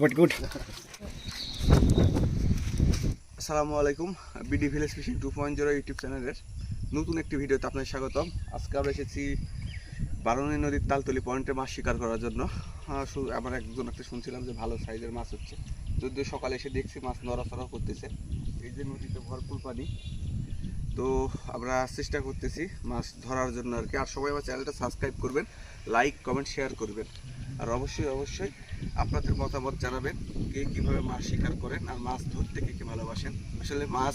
Good good আসসালামু আলাইকুম BD village fishing two point zero YouTube চ্যানেলের নতুন একটি ভিডিওতে আপনাদের স্বাগতম। আজকে আমরা এসেছি বারণী নদীর তালতলি পয়েন্টে মাছ শিকার করার জন্য। আমার একজন একটা শুনছিলাম যে ভালো সাইজের মাছ হচ্ছে। যদিও সকালে এসে দেখছি মাছ নড়াচড়া করতেছে। এই যে নদীতে ভরপুর পানি তো আমরা চেষ্টা করতেছি মাছ ধরার জন্য আর কি। আর সবাই আমার চ্যানেলটা সাবস্ক্রাইব করবেন, লাইক, কমেন্ট, শেয়ার করবেন। আর অবশ্যই অবশ্যই আপনাদের মতামত জানাবেন কে কীভাবে মাছ শিকার করেন আর মাছ ধরতে কে কে ভালোবাসেন। আসলে মাছ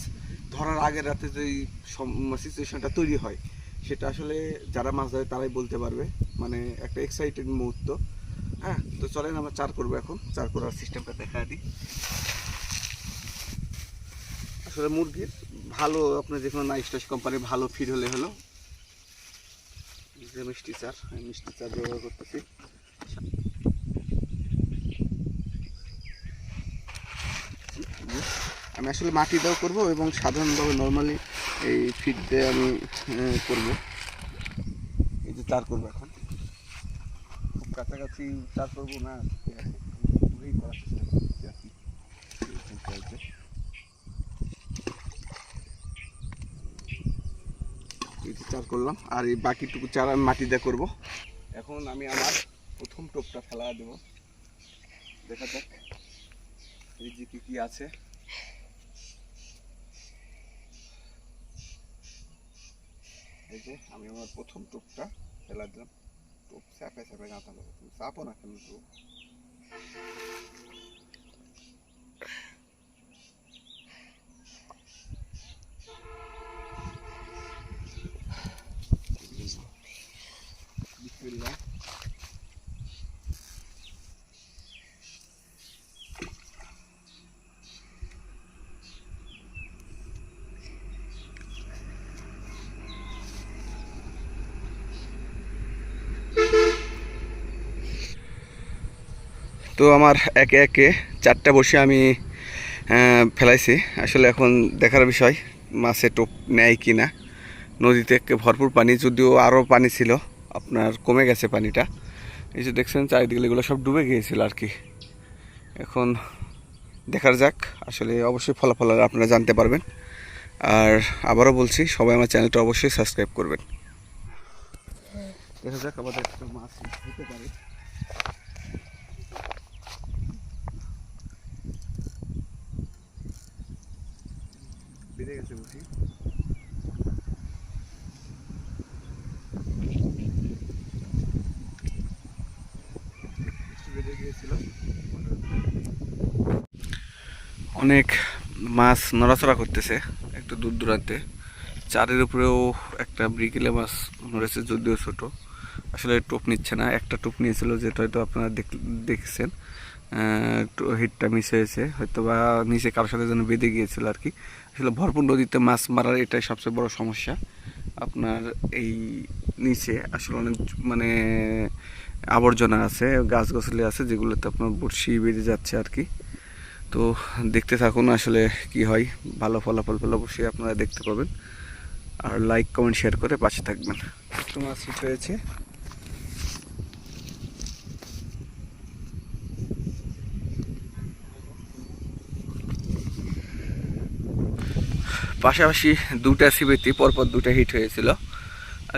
ধরার আগের রাতে যে সিচুয়েশনটা তৈরি হয়, সেটা আসলে যারা মাছ ধরে তারাই বলতে পারবে। মানে একটা এক্সাইটেড মুহূর্ত হ্যাঁ তো চলেন আমরা চার করব এখন। চার করার সিস্টেমটা দেখা দিই। আসলে মুরগির ভালো, আপনার যে কোনো নাইস টাইস কোম্পানির ভালো ফিড হলে হলো। যে মিষ্টি চার আমি মিষ্টি চার ব্যবহার করতেছি। আমি আসলে মাটি দেওয়া করব এবং সাধারণভাবে নর্মালি এই ফিড দিয়ে আমি করব। এই যে চার করব এখন। খুব কাছাকাছি চার করব না করার চেষ্টা করতেছি আর কি এরকম চলছে। এই যে চার করলাম। আর এই বাকিটুকু চারা আমি মাটি দিয়ে করব। এখন আমি আমার প্রথম টোপটা ফেলা দেবো। দেখা যাক এই যে কী আছে। এই যে আমি আমার প্রথম টোপটা ফেলা দিলাম টোপ চাপে চাপে গাঁথা দেবো। তুমি চাপো না কেন তো আমার একে একে চারটা বসে আমি ফেলাইছি। আসলে এখন দেখার বিষয়, মাছে টোপ নেয় কি না? নদীতে ভরপুর পানি, যদিও আরও পানি ছিল, আপনার কমে গেছে পানিটা। এই যে দেখছেন চারিদিকে এগুলো সব ডুবে গিয়েছিল আর কি। এখন দেখার যাক, আসলে অবশ্যই ফলাফল আপনারা জানতে পারবেন। আর আবারও বলছি, সবাই আমার চ্যানেলটা অবশ্যই সাবস্ক্রাইব করবেন। দেখা যাক আমাদের একটা মাছ হতে পারে। বুঝি? অনেক মাছ নড়াচড়া করতেছে একটু দূর দূরান্তে। চারের উপরেও একটা ব্রিকেলে মাছ নড়েছে, যদিও ছোট। আসলে টোপ নিচ্ছে না, একটা টোপ নিয়েছিল, যেটা হয়তো আপনারা দেখ- দেখছেন। হিটটা মিস হয়েছে। হয়তো বা নিচে কারোর সাথে যেন বেঁধে গিয়েছিল আর কি। আসলে ভরপুর নদীতে মাছ মারার এটাই সবচেয়ে বড় সমস্যা। আপনার এই নিচে আসলে অনেক মানে আবর্জনা আছে গাছ গাছগাছালি আছে, যেগুলোতে আপনার বড়শি বেঁধে যাচ্ছে আর কি। তো দেখতে থাকুন আসলে কি হয়। ভালো ফলাফল পেলে অবশ্যই আপনারা দেখতে পাবেন। আর লাইক কমেন্ট শেয়ার করে পাশে থাকবেন। মাছ হিট হয়েছে পাশাপাশি দুটা সিবেতি পরপর দুটা হিট হয়েছিল।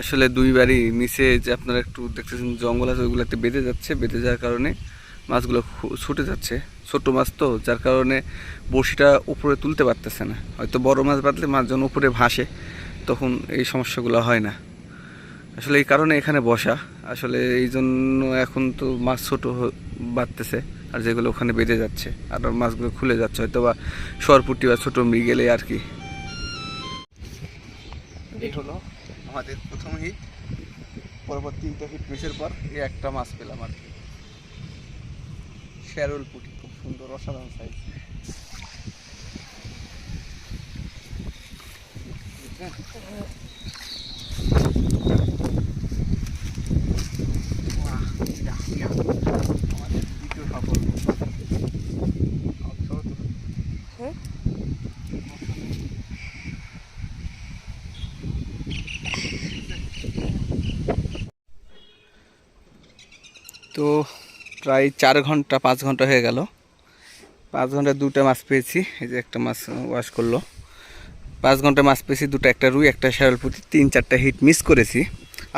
আসলে দুইবারই নিচে যে আপনারা একটু দেখতেছেন, জঙ্গল আছে, ওইগুলোতে বেঁধে যাচ্ছে। বেঁধে যাওয়ার কারণে মাছগুলো ছুটে যাচ্ছে। ছোট মাছ তো, যার কারণে বড়শিটা উপরে তুলতে পারতেছে না। হয়তো বড় মাছ বাঁধলে মাছ যখন উপরে ভাসে, তখন এই সমস্যাগুলো হয় না। আসলে এই কারণে এখানে বসা। আসলে এই জন্য এখন তো মাছ ছোট বাড়তেছে আর যেগুলো ওখানে বেঁধে যাচ্ছে, আর মাছগুলো খুলে যাচ্ছে। হয়তো বা সরপুটি বা ছোটো মৃগেলে আর কি এই হলো। আমাদের প্রথম হিট পরপর তিনটা হিট মিসের পর এই একটা মাছ পেলাম আর কি। শ্যারল পুটি, খুব সুন্দর, অসাধারণ সাইজ আমাদের দ্বিতীয় সফল। তো প্রায় চার ঘণ্টা, পাঁচ ঘণ্টা হয়ে গেল। পাঁচ ঘণ্টা দুটো মাছ পেয়েছি। এই যে একটা মাছ ওয়াশ করল। পাঁচ ঘণ্টা মাছ পেয়েছি, দুটো, একটা রুই, একটা শ্যারল পুঁটি, তিন, চারটা হিট মিস করেছি।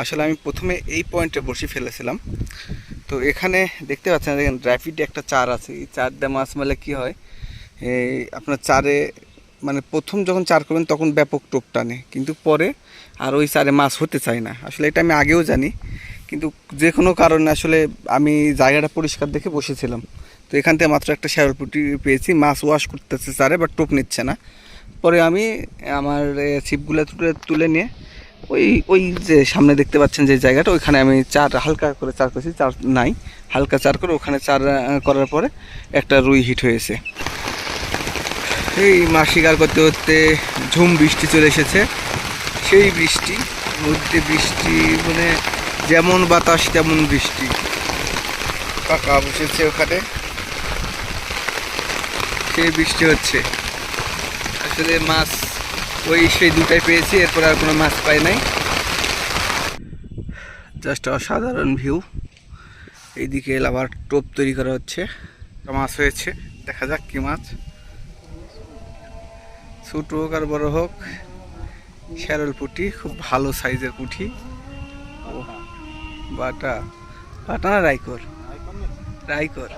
আসলে আমি প্রথমে এই পয়েন্টে বসে ফেলেছিলাম। তো এখানে দেখতে পাচ্ছেন, দেখেন র্যাপিড একটা চার আছে। এই চারটা মাছ মেলে কি হয়? এই আপনার চারে মানে প্রথম যখন চার করবেন, তখন ব্যাপক টোপ টানে। কিন্তু পরে আর ওই চারে মাছ হতে চায় না। আসলে এটা আমি আগেও জানি। কিন্তু যে কোনো কারণে আসলে আমি জায়গাটা পরিষ্কার দেখে বসেছিলাম। তো এখান থেকে মাত্র একটা শ্যারলপুটি পেয়েছি, মাছ ওয়াশ করতেছে চারে বাট টোপ নিচ্ছে না। পরে আমি আমার ছিপগুলো তুলে তুলে নিয়ে ওই ওই যে সামনে দেখতে পাচ্ছেন যে জায়গাটা, ওইখানে আমি চার, হালকা করে চার করেছি, চার নাই, হালকা চার করে ওখানে চার করার পরে একটা রুই হিট হয়েছে। এই মাছ শিকার করতে করতে ঝুম বৃষ্টি চলে এসেছে। সেই বৃষ্টি, মধ্যে বৃষ্টি মানে যেমন বাতাস তেমন বৃষ্টি। কাকা বসেছে ওখানে। সেই বৃষ্টি হচ্ছে। আসলে মাছ ওই সেই দুটাই পেয়েছি এরপর আর কোনো মাছ পাই নাই। জাস্ট অসাধারণ ভিউ। এইদিকে আবার টোপ তৈরি করা হচ্ছে। মাছ হয়েছে দেখা যাক কি মাছ। ছোট হোক আর বড় হোক শ্যারল পুঁটি খুব ভালো সাইজের পুঁটি। ও। বাটা বাটা না রাইকর রাইকর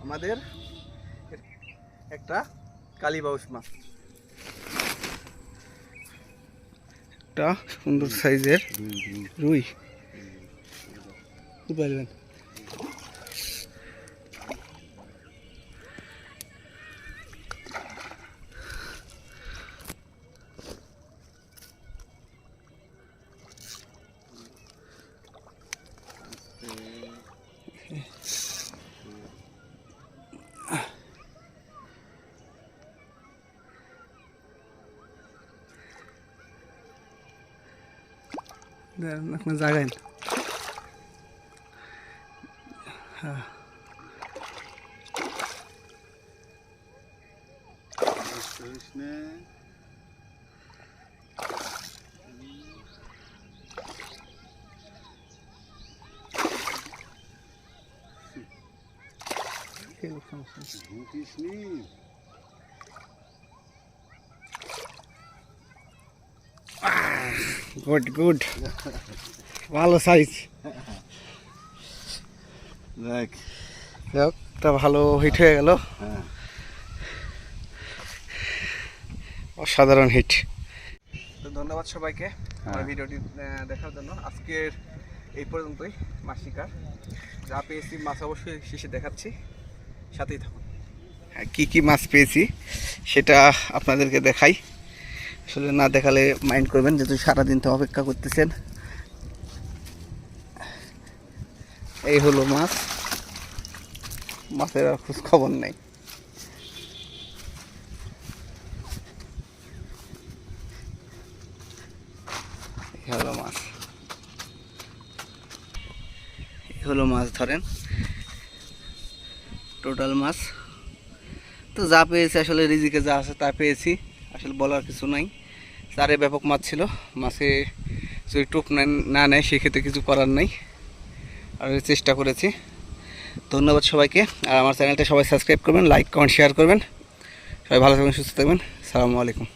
আমাদের একটা কালীবাউস মাছ একটা সুন্দর সাইজের রুই। কি אנחנו נזרן. Thank you. Good good. ভালো সাইজ দেখ। তা ভালো হিট হয়ে গেল। হ্যাঁ। অসাধারণ হিট তো ধন্যবাদ সবাইকে আমার ভিডিওটি দেখার জন্য। আজকের এই পর্যন্তই মাছ শিকার যা পেয়েছি মাছ অবশ্যই শেষে দেখাচ্ছি। সাথেই থাকুন। হ্যাঁ কী কী মাছ পেয়েছি সেটা আপনাদেরকে দেখাই। আসলে না দেখালে মাইন্ড করবেন যেহেতু সারাদিন তো অপেক্ষা করতেছেন। এই হলো মাছ। মাছের আর খোঁজ খবর নেই। হলো মাছ। হলো মাছ ধরেন। টোটাল মাছ। তো যা পেয়েছি, আসলে রিজিকে যা আছে তা পেয়েছি। আসলে বলার কিছু নাই। চারে ব্যাপক মাছ ছিল। মাছে যদি টোপ না নেয়, সেক্ষেত্রে কিছু করার নাই। আর চেষ্টা করেছি। ধন্যবাদ সবাইকে। আর আমার চ্যানেলটা সবাই সাবস্ক্রাইব করবেন লাইক কমেন্ট শেয়ার করবেন। সবাই ভালো থাকবেন, সুস্থ থাকবেন। সালামু আলাইকুম।